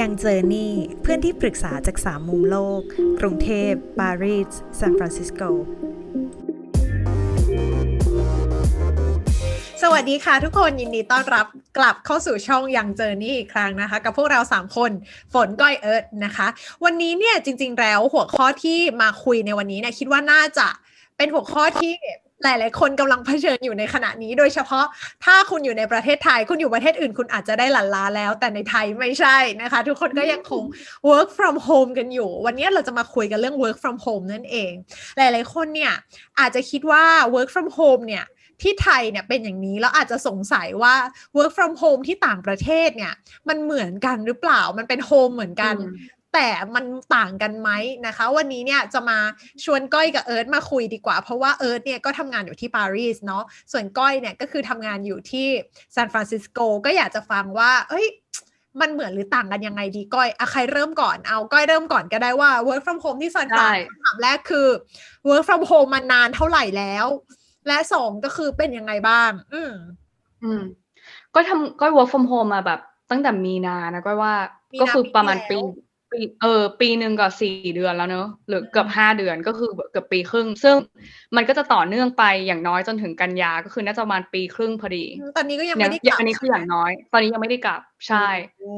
ยังเจอนี่เพื่อนที่ปรึกษาจากสามมุมโลก กรุงเทพปารีสซานฟรานซิสโก สวัสดีค่ะทุกคนยินดีต้อนรับกลับเข้าสู่ช่องยังเจอนี่อีกครั้งนะคะ กับพวกเรา 3 คนฝนก้อยเอิร์ธนะคะ วันนี้เนี่ยจริง ๆ แล้วหัวข้อที่มาคุยในวันนี้เนี่ยคิดว่าน่าจะเป็นหัวข้อที่ หลาย ๆ คนกำลังเผชิญอยู่ในขณะนี้ โดยเฉพาะถ้าคุณอยู่ในประเทศไทย คุณอยู่ประเทศอื่น คุณอาจจะได้หลั่นลาแล้ว แต่ในไทยไม่ใช่นะคะ ทุกคนก็ยังคง work from home กันอยู่ วันนี้เราจะมาคุยกันเรื่อง work from home นั่นเอง หลาย ๆ คนเนี่ยอาจจะคิดว่า work from home เนี่ยที่ไทยเนี่ยเป็นอย่างนี้แล้วอาจจะสงสัยว่า work from home ที่ต่างประเทศเนี่ย มันเหมือนกันหรือเปล่ามันเป็นโฮมเหมือนกัน แต่มันต่างกันไหมนะคะ วันนี้เนี่ยจะมาชวนก้อยกับเอิร์ธมาคุยดีกว่า เพราะว่าเอิร์ธเนี่ยก็ทำงานอยู่ที่ปารีสเนาะส่วนก้อยเนี่ยก็คือทำงานอยู่ที่ซานฟรานซิสโกก็อยากจะฟังว่า เอ้ยมันเหมือนหรือต่างกันยังไงดีก้อยอะใครเริ่มก่อน เอาก้อยเริ่มก่อนก็ได้ว่า work from home ที่ซานฟรานคำถามแรกคือ work from home มานานเท่าไหร่แล้ว และสองก็คือเป็นยังไงบ้าง อืม อืม ก็ทำก็ work from home มาแบบ ตั้งแต่มีนานะก็ว่า ก็คือประมาณปี ปีที่แล้วปีเออปีหนึ่งกับสี่เดือนแล้วเนอะหรือเกือบห้าเดือนก็คือเกือบปีครึ่ง ซึ่งมันก็จะต่อเนื่องไปอย่างน้อยจนถึงกันยาก็คือน่าจะประมาณปีครึ่งพอดี ตอนนี้ก็ยังเนี่ไม่ยได้กลับอันนี้คืออย่างน้อย ตอนนี้ยังไม่ได้กลับใช่โอ้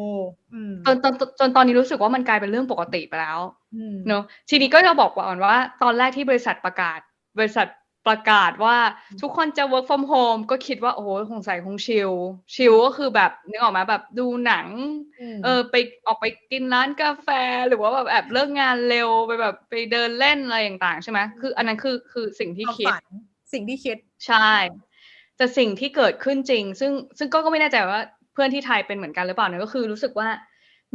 อืมจนจนจนจนตอนนี้รู้สึกว่ามันกลายเป็นเรื่องปกติไปแล้วอืมเนอะทีนี้ก็จะบอกก่อนว่า ตอนแรกที่บริษัทประกาศ บริษัท ประกาศว่าทุกคนจะ work from home ก็คิดว่า โอ้โหคงใส่คงชิล ชิลก็คือแบบนึกออกมาแบบดูหนังมเออไปออกไปกินร้านกาแฟ หรือว่าแบบแอบเลิกงานเร็วไปแบบไปเดินเล่นอะไรต่างๆ ใช่ไหมคือ อันนั้นคือคือสิ่งที่ความคิดฝันสิ่งที่คิด ใช่ แต่สิ่งที่เกิดขึ้นจริง ซึ่งซึ่งก็ก็ไม่แน่ใจว่าเพื่อนที่ไทยเป็นเหมือนกันหรือเปล่านะก็คือรู้สึกว่า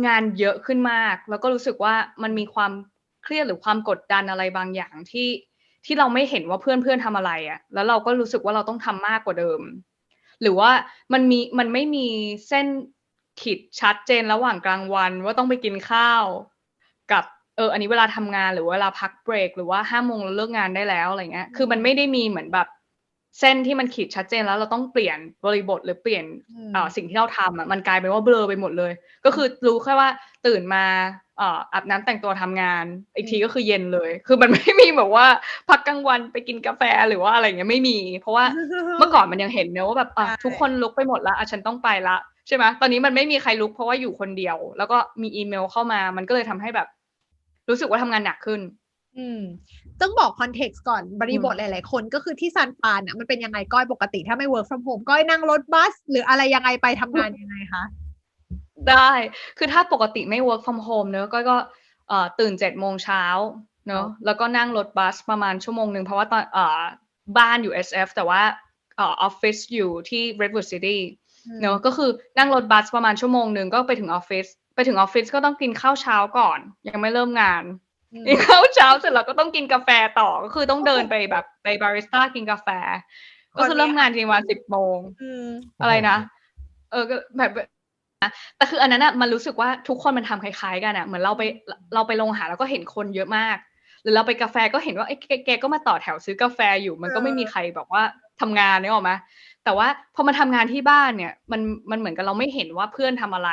งานเยอะขึ้นมาก แล้วก็รู้สึกว่ามันมีความเครียดหรือความกดดันอะไรบางอย่างที่ ที่เราไม่เห็นว่าเพื่อนเพื่อนทำอะไรอะ่ะ แล้วเราก็รู้สึกว่าเราต้องทำมากกว่าเดิม หรือว่ามันมีมันไม่มีเส้นขีดชัดเจนระหว่างกลางวันว่าต้องไปกินข้าว กับเอออันนี้เวลาทำงานหรือเวลาพักเบรกหรือว่าห้าโมงเราเลิกงานได้แล้วอะไรเงี้ย คือมันไม่ได้มีเหมือนแบบเส้นที่มันขีดชัดเจนแล้วเราต้องเปลี่ยนบริบทหรือเปลี่ยนอืมเอ่อสิ่งที่เราทำอะมันกลายเป็นว่าเบลอไปหมดเลย ก็คือรู้แค่ว่าตื่นมาเอ่ออาบน้ำแต่งตัวทำงาน อีกทีก็คือเย็นเลย คือมันไม่มีแบบว่า พักกลางวันไปกินกาแฟหรือว่าอะไรเงี้ยไม่มี เพราะว่าเมื่อก่อนมันยังเห็นเนอะว่าแบบอะใช่ทุกคนลุกไปหมดแล้วอะฉันต้องไปละใช่ไหมตอนนี้มันไม่มีใครลุกเพราะว่าอยู่คนเดียว แล้วก็มีอีเมลเข้ามา มันก็เลยทำให้แบบ รู้สึกว่าทำงานหนักขึ้น อืมต้องบอกคอนเท็กซ์ก่อนบริบทหลาย ๆ คนก็คือที่ซานฟรานอะมันเป็นยังไงก้อยปกติถ้าไม่ work from home ก้อยนั่งรถบัส หรืออะไรยังไงไปทำงานยังไงคะ ได้ คือถ้าปกติไม่ work from home เนอะก็ก็เอ่อตื่นเจ็ดโมงเช้าเนอะแล้วก็นั่งรถบัสประมาณชั่วโมงหนึ่งเพราะว่าตอนเอ่อบ้านอยู่ SF แต่ว่าเอ่อออฟฟิศอยู่ที่ Redwood City เนอะก็คือนั่งรถบัสประมาณชั่วโมงหนึ่งก็ไปถึงออฟฟิศไปถึงออฟฟิศก็ต้องกินข้าวเช้าก่อน ยังไม่เริ่มงานอืมกินข้าวเช้าเสร็จแล้วก็ต้องกินกาแฟต่อก็คือต้องเดินไปแบบไปบาริสต้ากินกาแฟ ก็คือเริ่มงานจริงวันสิบโมงอืมอะไรนะเออก็แบบ แต่คืออันนั้นอะมันรู้สึกว่าทุกคนมันทำคล้ายๆกันอะเหมือนเราไปเราไปลงอาหารแล้วก็เห็นคนเยอะมาก หรือเราไปกาแฟก็เห็นว่าไอ้แกก็มาต่อแถวซื้อกาแฟอยู่มันก็ไม่มีใครแบบว่าทำงานนึกออกไหมแต่ว่าพอมาทำงานที่บ้านเนี่ย มันมันเหมือนกับเราไม่เห็นว่าเพื่อนทำอะไร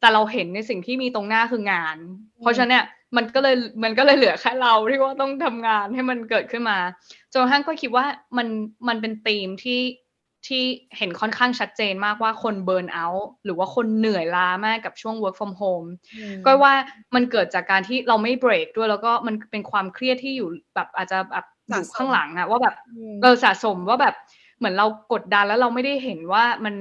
แต่เราเห็นในสิ่งที่มีตรงหน้าคืองาน เพราะฉะนั้นเนี่ยมันก็เลยมันก็เลยเหลือแค่เราที่ว่าต้องทำงานให้มันเกิดขึ้นมาจนทั่งก็คิดว่ามันมันเป็นธีมที่ ที่เห็นค่อนข้างชัดเจนมากว่าคนเบิร์นเอาท์หรือว่าคนเหนื่อยล้ามากกับช่วง work from home ก็ว่ามันเกิดจากการที่เราไม่เบรกด้วยแล้วก็มันเป็นความเครียดที่อยู่แบบอาจจะแบบอยู่สะสมข้างหลังอะว่าแบบอืมเออสะสมว่าแบบเหมือนเรากดดันแล้วเราไม่ได้เห็นว่ามัน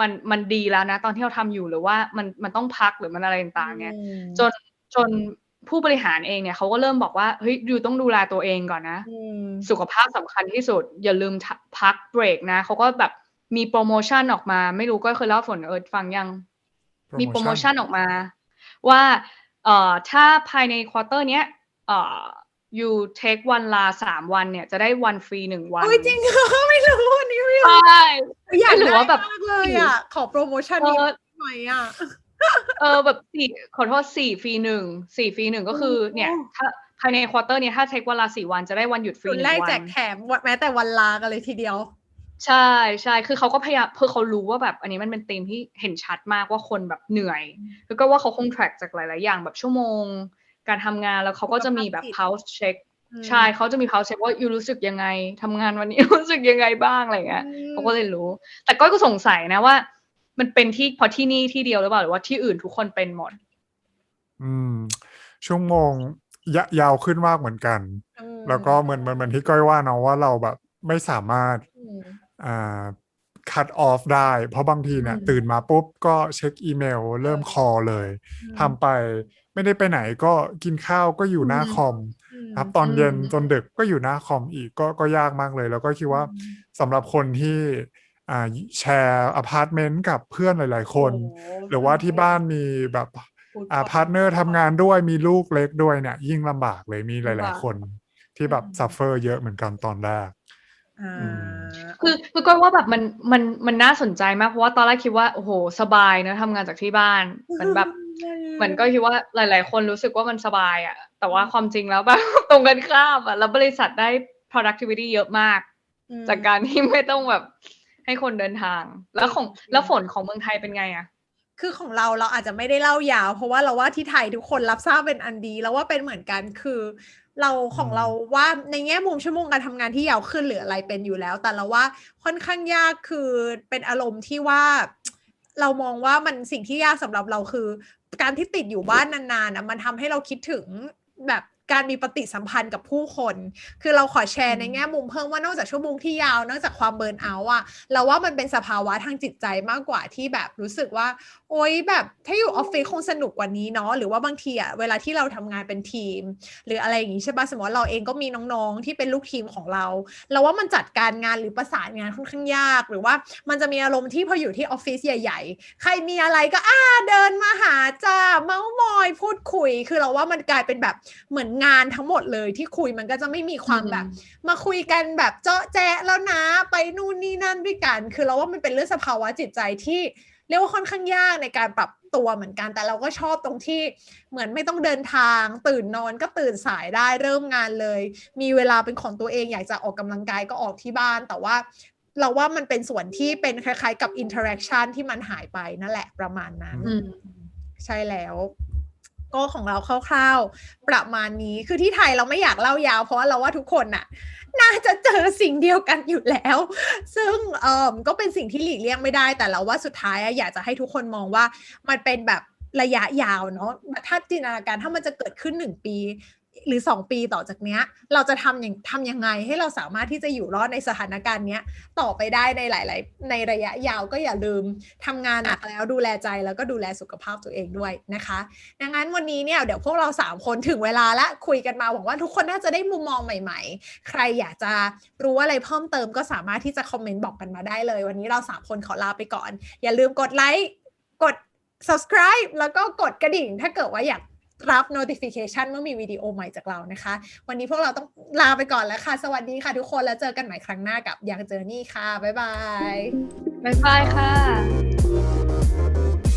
มันมันดีแล้วนะ ตอนที่เราทำอยู่หรือว่ามันมันต้องพักหรือมันอะไรต่างๆเนี่ยอืมจนจน ผู้บริหารเองเนี่ยเขาก็เริ่มบอกว่าเฮ้ยยูต้องดูแลตัวเองก่อนนะอืมสุขภาพสำคัญที่สุด อย่าลืมทะพักเบรกนะเขาก็แบบมีโปรโมชั่นออกมา ไม่รู้ก็เคยเล่าให้ฝนเอิร์ธฟังยัง มีโปรโมชั่นออกมา ว่าเอ่อถ้าภายในควอเตอร์เนี้ยเอ่อ you take วันลาสามวันเนี่ยจะได้วันฟรีหนึ่งวันโอ้ยจริงเหรอไม่รู้อันนี้ไม่รู้ใช่อยากหรือได้ว่าแบบมากเลยอะขอโปรโมชั่นเอนี้อหน่อยอะ เออแบบสี่ขอโทษสี่ฟรีหนึ่งสี่ฟรีหนึ่งก็คือโอ้เนี่ย ถ้าภายในควอเตอร์เนี่ยถ้าเทควันละสี่วันจะได้วันหยุดฟรีคุณหนึ่แรกงวัแจกนแถมแม้แต่วันลากันเลยทีเดียว ใช่ใช่คือเขาก็พยายามเพื่อเขารู้ว่าแบบอันนี้มันเป็นธีมที่เห็นชัดมากว่าคนแบบเหนื่อย แล้วก็ว่าเขาคง track จากหลาย ๆ อย่างแบบชั่วโมง การทำงานแล้วเขาก็จะมีแบบ pulse check ใช่เขาจะมี pulse check ว่ายูรู้สึกยังไงทำงานวันนี้รู้สึกยังไงบ้างอะไรเงี้ยเขาก็เลยรู้ แต่ก้อยก็สงสัยนะว่า มันเป็นที่เพราะที่นี่ที่เดียวหรือเปล่าหรือว่าที่อื่นทุกคนเป็นหมด อืม ชั่วโมงยะยาวขึ้นมากเหมือนกันอืมแล้วก็เหมือนเหมือนเหมือนที่ก้อยว่าเนาะว่าเราแบบไม่สามารถอืมอ่า cut off ได้ เพราะบางทีเนี่ยอืมตื่นมาปุ๊บก็เช็คอีเมล เริ่มเออคอลเลยทำไปไม่ได้ไปไหนก็กินข้าวก็อยู่หน้าอืมคอมอืมครับตอนเย็นอืมจนดึกก็อยู่หน้าคอมอีกก็ก็ยากมากเลย แล้วก็คิดว่าสำหรับคนที่อ่า แชร์อพาร์ตเมนต์กับเพื่อนหลาย ๆ คนโอ้โหรือว่าที่บ้านมีแบบพูดอ่าก่พาร์ทเนอร์ทำงานด้วยมีลูกเล็กด้วยเนี่ย ยิ่งลำบากเลยมีหลำลายบากๆคน ที่แบบอืมซัฟเฟอร์เยอะเหมือนกันตอนแรกอ่าอืมคือคือก้อยว่าแบบมันมันมันน่าสนใจมากเพราะว่าตอนแรกคิดว่าโอ้โหสบายเนอะทำงานจากที่บ้านเหมือนแบบเหมือนก็คิดว่าหลาย ๆ คนรู้สึกว่ามันสบายอะแต่ว่าความจริงแล้วแบบตรงกันข้ามอะแล้วบริษัทได้ productivity เยอะมากอืมจากการที่ไม่ต้องแบบ ให้คนเดินทาง แล้วของแล้วฝนของเมืองไทยเป็นไงอะคือของเราเราอาจจะไม่ได้เล่ายาว เพราะว่าเราว่าที่ไทยทุกคนรับทราบเป็นอันดี แล้วว่าเป็นเหมือนกันคือ เราของอืมเราว่าในแง่มุมชั่วโมงการทำงานที่ยาวขึ้นหรืออะไรเป็นอยู่แล้ว แต่เราว่าค่อนข้างยากคือเป็นอารมณ์ที่ว่า เรามองว่ามันสิ่งที่ยากสำหรับเราคือ การที่ติดอยู่บ้านนานๆนะมันทำให้เราคิดถึงแบบ การมีปฏิสัมพันธ์กับผู้คน คือเราขอแชร์ในแง่มุมเพิ่มว่านอกจากชั่วโมงที่ยาว นอกจากความเบิร์นเอาท์อะเราว่ามันเป็นสภาวะทางจิตใจมากกว่าที่แบบรู้สึกว่า โอ๊ยแบบถ้าอยู่ออฟฟิศคงสนุกกว่านี้เนาะหรือว่าบางทีอะเวลาที่เราทำงานเป็นทีม หรืออะไรอย่างงี้ใช่ปะสมมติว่าเราเองก็มีน้องๆที่เป็นลูกทีมของเรา เราว่ามันจัดการงานหรือประสานงานค่อนข้างยาก หรือว่ามันจะมีอารมณ์ที่พออยู่ที่ออฟฟิศใหญ่ ๆ ใครมีอะไรก็อ้าเดินมาหาจ้าเมาส์มอยพูดคุย คือเราว่ามันกลายเป็นแบบเหมือนงานทั้งหมดเลยที่คุยมันก็จะไม่มีความแบบ มาคุยกันแบบเจาะแจ๊ะแล้วนะไปนู่นนี่นั่นด้วยกัน คือเราว่ามันเป็นเรื่องสภาวะจิตใจที่เรียกว่าค่อนข้างยากในการปรับตัวเหมือนกัน แต่เราก็ชอบตรงที่เหมือนไม่ต้องเดินทาง ตื่นนอนก็ตื่นสายได้เริ่มงานเลย มีเวลาเป็นของตัวเองอยากจะออกกำลังกายก็ออกที่บ้าน แต่ว่าเราว่ามันเป็นส่วนที่เป็นคล้ายๆ กับอินเทอร์แอคชั่นที่มันหายไปนั่นแหละประมาณนั้นอืมใช่แล้ว ก้ของเราคร่าวๆ ประมาณนี้คือที่ไทยเราไม่อยากเล่ายาว เพราะว่าเราว่าทุกคนน่ะ น่าจะเจอสิ่งเดียวกันอยู่แล้ว ซึ่งเอ่อก็เป็นสิ่งที่หลีกเลี่ยงไม่ได้ แต่เราว่าสุดท้ายอะอยากจะให้ทุกคนมองว่ามันเป็นแบบระยะยาวเนาะถ้าจินตนาการถ้ามันจะเกิดขึ้นหนึ่งปี หรือสองปีต่อจากเนี้ย เราจะทำอย่างทำยังไงให้เราสามารถที่จะอยู่รอดในสถานการณ์เนี้ยต่อไปได้ในหลาย ๆ ในระยะยาวก็อย่าลืมทำงานหนักแล้วดูแลใจแล้วก็ดูแลสุขภาพตัวเองด้วยนะคะ ดังนั้นวันนี้เนี่ยเดี๋ยวพวกเรา 3 คนถึงเวลาละคุยกันมาหวังว่าทุกคนน่าจะได้มุมมองใหม่ ๆ ใครอยากจะรู้อะไรเพิ่มเติมก็สามารถที่จะคอมเมนต์บอกกันมาได้เลย วันนี้เรา 3 คนขอลาไปก่อน อย่าลืมกดไลค์กด subscribe แล้วก็กดกระดิ่งถ้าเกิดว่าอยาก รับ notification เมื่อมีวิดีโอใหม่จากเรานะคะ วันนี้พวกเราต้องลาไปก่อนแล้วค่ะ สวัสดีค่ะทุกคนแล้วเจอกันใหม่ครั้งหน้ากับยังเจอนี่ค่ะ บ๊ายบาย บ๊ายบายค่ะ